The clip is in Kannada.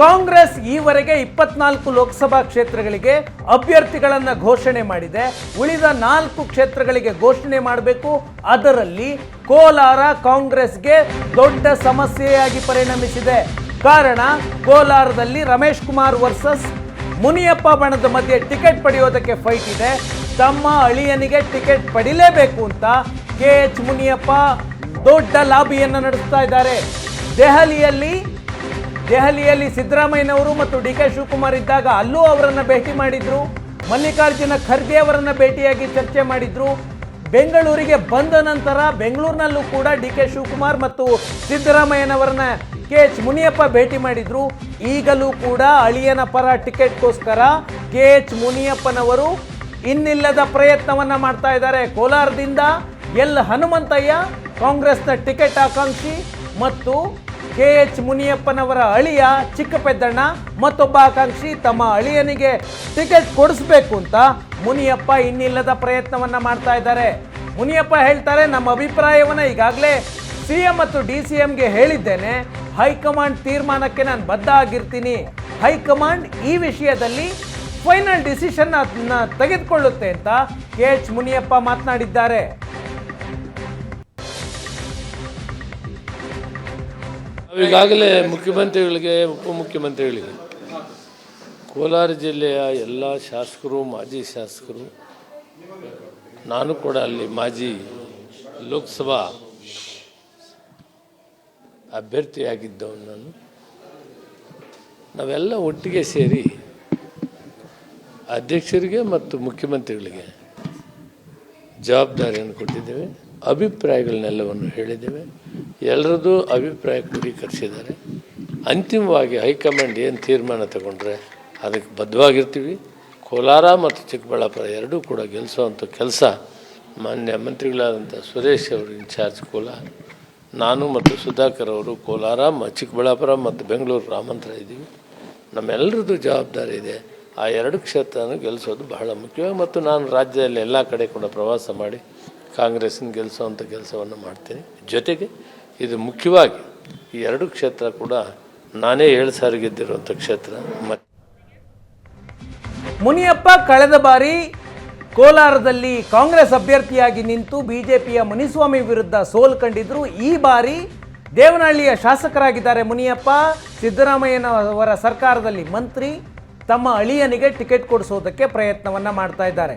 ಕಾಂಗ್ರೆಸ್ ಈವರೆಗೆ ಇಪ್ಪತ್ನಾಲ್ಕು ಲೋಕಸಭಾ ಕ್ಷೇತ್ರಗಳಿಗೆ ಅಭ್ಯರ್ಥಿಗಳನ್ನು ಘೋಷಣೆ ಮಾಡಿದೆ. ಉಳಿದ ನಾಲ್ಕು ಕ್ಷೇತ್ರಗಳಿಗೆ ಘೋಷಣೆ ಮಾಡಬೇಕು. ಅದರಲ್ಲಿ ಕೋಲಾರ ಕಾಂಗ್ರೆಸ್ಗೆ ದೊಡ್ಡ ಸಮಸ್ಯೆಯಾಗಿ ಪರಿಣಮಿಸಿದೆ. ಕಾರಣ, ಕೋಲಾರದಲ್ಲಿ ರಮೇಶ್ ಕುಮಾರ್ ವರ್ಸಸ್ ಮುನಿಯಪ್ಪ ಬಣದ ಮಧ್ಯೆ ಟಿಕೆಟ್ ಪಡೆಯೋದಕ್ಕೆ ಫೈಟ್ ಇದೆ. ತಮ್ಮ ಅಳಿಯನಿಗೆ ಟಿಕೆಟ್ ಪಡಿಲೇಬೇಕು ಅಂತ ಕೆ ಎಚ್ ಮುನಿಯಪ್ಪ ದೊಡ್ಡ ಲಾಬಿಯನ್ನು ನಡೆಸ್ತಾ ಇದ್ದಾರೆ. ದೆಹಲಿಯಲ್ಲಿ ದೆಹಲಿಯಲ್ಲಿ ಸಿದ್ದರಾಮಯ್ಯನವರು ಮತ್ತು ಡಿ ಕೆ ಶಿವಕುಮಾರ್ ಇದ್ದಾಗ ಅಲ್ಲೂ ಅವರನ್ನು ಭೇಟಿ ಮಾಡಿದ್ರು. ಮಲ್ಲಿಕಾರ್ಜುನ ಖರ್ಗೆ ಅವರನ್ನು ಭೇಟಿಯಾಗಿ ಚರ್ಚೆ ಮಾಡಿದ್ರು. ಬೆಂಗಳೂರಿಗೆ ಬಂದ ನಂತರ ಬೆಂಗಳೂರಿನಲ್ಲೂ ಕೂಡ ಡಿ ಕೆ ಶಿವಕುಮಾರ್ ಮತ್ತು ಸಿದ್ದರಾಮಯ್ಯನವರನ್ನ ಕೆ ಎಚ್ ಮುನಿಯಪ್ಪ ಭೇಟಿ ಮಾಡಿದ್ರು. ಈಗಲೂ ಕೂಡ ಅಳಿಯನ ಪರ ಟಿಕೆಟ್ಗೋಸ್ಕರ ಕೆ ಎಚ್ ಮುನಿಯಪ್ಪನವರು ಇನ್ನಿಲ್ಲದ ಪ್ರಯತ್ನವನ್ನು ಮಾಡ್ತಾ ಇದ್ದಾರೆ. ಕೋಲಾರದಿಂದ ಎಲ್ ಹನುಮಂತಯ್ಯ ಕಾಂಗ್ರೆಸ್ನ ಟಿಕೆಟ್ ಆಕಾಂಕ್ಷಿ ಮತ್ತು ಕೆ ಎಚ್ ಮುನಿಯಪ್ಪನವರ ಅಳಿಯ ಚಿಕ್ಕಪೆದ್ದಣ್ಣ ಮತ್ತೊಬ್ಬ ಆಕಾಂಕ್ಷಿ ತಮ್ಮ ಅಳಿಯನಿಗೆ ಟಿಕೆಟ್ ಕೊಡಿಸ್ಬೇಕು ಅಂತ ಮುನಿಯಪ್ಪ ಇನ್ನಿಲ್ಲದ ಪ್ರಯತ್ನವನ್ನು ಮಾಡ್ತಾ ಇದ್ದಾರೆ. ಮುನಿಯಪ್ಪ ಹೇಳ್ತಾರೆ, ನಮ್ಮ ಅಭಿಪ್ರಾಯವನ್ನು ಈಗಾಗಲೇ ಸಿ ಎಂ ಮತ್ತು ಡಿ ಸಿ ಎಂಗೆ ಹೇಳಿದ್ದೇನೆ. ಹೈಕಮಾಂಡ್ ತೀರ್ಮಾನಕ್ಕೆ ನಾನು ಬದ್ಧ ಆಗಿರ್ತೀನಿ. ಹೈಕಮಾಂಡ್ ಈ ವಿಷಯದಲ್ಲಿ ಫೈನಲ್ ಡಿಸಿಷನ್ ತೆಗೆದುಕೊಳ್ಳುತ್ತೆ ಅಂತ ಕೆ ಎಚ್ ಮುನಿಯಪ್ಪ ಮಾತನಾಡಿದ್ದಾರೆ. ಈಗಾಗಲೇ ಮುಖ್ಯಮಂತ್ರಿಗಳಿಗೆ, ಉಪಮುಖ್ಯಮಂತ್ರಿಗಳಿಗೆ. ಕೋಲಾರ ಜಿಲ್ಲೆಯ ಎಲ್ಲ ಶಾಸಕರು, ಮಾಜಿ ಶಾಸಕರು, ನಾನು ಕೂಡ ಅಲ್ಲಿ ಮಾಜಿ ಲೋಕಸಭಾ ಅಭ್ಯರ್ಥಿಯಾಗಿದ್ದವನು ನಾನು. ನಾವೆಲ್ಲ ಒಟ್ಟಿಗೆ ಸೇರಿ ಅಧ್ಯಕ್ಷರಿಗೆ ಮತ್ತು ಮುಖ್ಯಮಂತ್ರಿಗಳಿಗೆ ಜವಾಬ್ದಾರಿಯನ್ನು ಕೊಟ್ಟಿದ್ದೇವೆ. ಅಭಿಪ್ರಾಯಗಳನ್ನೆಲ್ಲವನ್ನು ಹೇಳಿದ್ದೇವೆ. ಎಲ್ಲರದ್ದು ಅಭಿಪ್ರಾಯ ಕ್ರೋಢೀಕರಿಸಿದ್ದಾರೆ. ಅಂತಿಮವಾಗಿ ಹೈಕಮಾಂಡ್ ಏನು ತೀರ್ಮಾನ ತಗೊಂಡ್ರೆ ಅದಕ್ಕೆ ಬದ್ಧವಾಗಿರ್ತೀವಿ. ಕೋಲಾರ ಮತ್ತು ಚಿಕ್ಕಬಳ್ಳಾಪುರ ಎರಡೂ ಕೂಡ ಗೆಲ್ಲಿಸುವಂಥ ಕೆಲಸ ಮಾನ್ಯ ಮಂತ್ರಿಗಳಾದಂಥ ಸುರೇಶ್ ಅವರು ಇನ್ಚಾರ್ಜ್ ಕೋಲಾರ, ನಾನು ಮತ್ತು ಸುಧಾಕರ್ ಅವರು ಕೋಲಾರ ಮ, ಚಿಕ್ಕಬಳ್ಳಾಪುರ ಮತ್ತು ಬೆಂಗಳೂರು ರಾಮಂತ್ರ ಇದ್ದೀವಿ. ನಮ್ಮೆಲ್ಲರದ್ದು ಜವಾಬ್ದಾರಿ ಇದೆ. ಆ ಎರಡು ಕ್ಷೇತ್ರನೂ ಗೆಲ್ಲಿಸೋದು ಬಹಳ ಮುಖ್ಯ. ಮತ್ತು ನಾನು ರಾಜ್ಯದಲ್ಲಿ ಎಲ್ಲ ಕಡೆ ಕೂಡ ಪ್ರವಾಸ ಮಾಡಿ ಕಾಂಗ್ರೆಸ್ನ ಗೆಲ್ಲಿಸುವಂಥ ಕೆಲಸವನ್ನು ಮಾಡ್ತೀನಿ. ಜೊತೆಗೆ ಇದು ಮುಖ್ಯವಾಗಿ ಈ ಎರಡು ಕ್ಷೇತ್ರ ಕೂಡ ನಾನೇ ಏಳು ಸಾರಿ ಗೆದ್ದಿರುವಂಥ ಕ್ಷೇತ್ರ. ಮತ್ತು ಮುನಿಯಪ್ಪ ಕಳೆದ ಬಾರಿ ಕೋಲಾರದಲ್ಲಿ ಕಾಂಗ್ರೆಸ್ ಅಭ್ಯರ್ಥಿಯಾಗಿ ನಿಂತು ಬಿಜೆಪಿಯ ಮುನಿಸ್ವಾಮಿ ವಿರುದ್ಧ ಸೋಲು ಕಂಡಿದ್ರು. ಈ ಬಾರಿ ದೇವನಹಳ್ಳಿಯ ಶಾಸಕರಾಗಿದ್ದಾರೆ ಮುನಿಯಪ್ಪ. ಸಿದ್ದರಾಮಯ್ಯನವರ ಸರ್ಕಾರದಲ್ಲಿ ಮಂತ್ರಿ ತಮ್ಮ ಅಳಿಯನಿಗೆ ಟಿಕೆಟ್ ಕೊಡಿಸೋದಕ್ಕೆ ಪ್ರಯತ್ನವನ್ನು ಮಾಡ್ತಾ ಇದ್ದಾರೆ.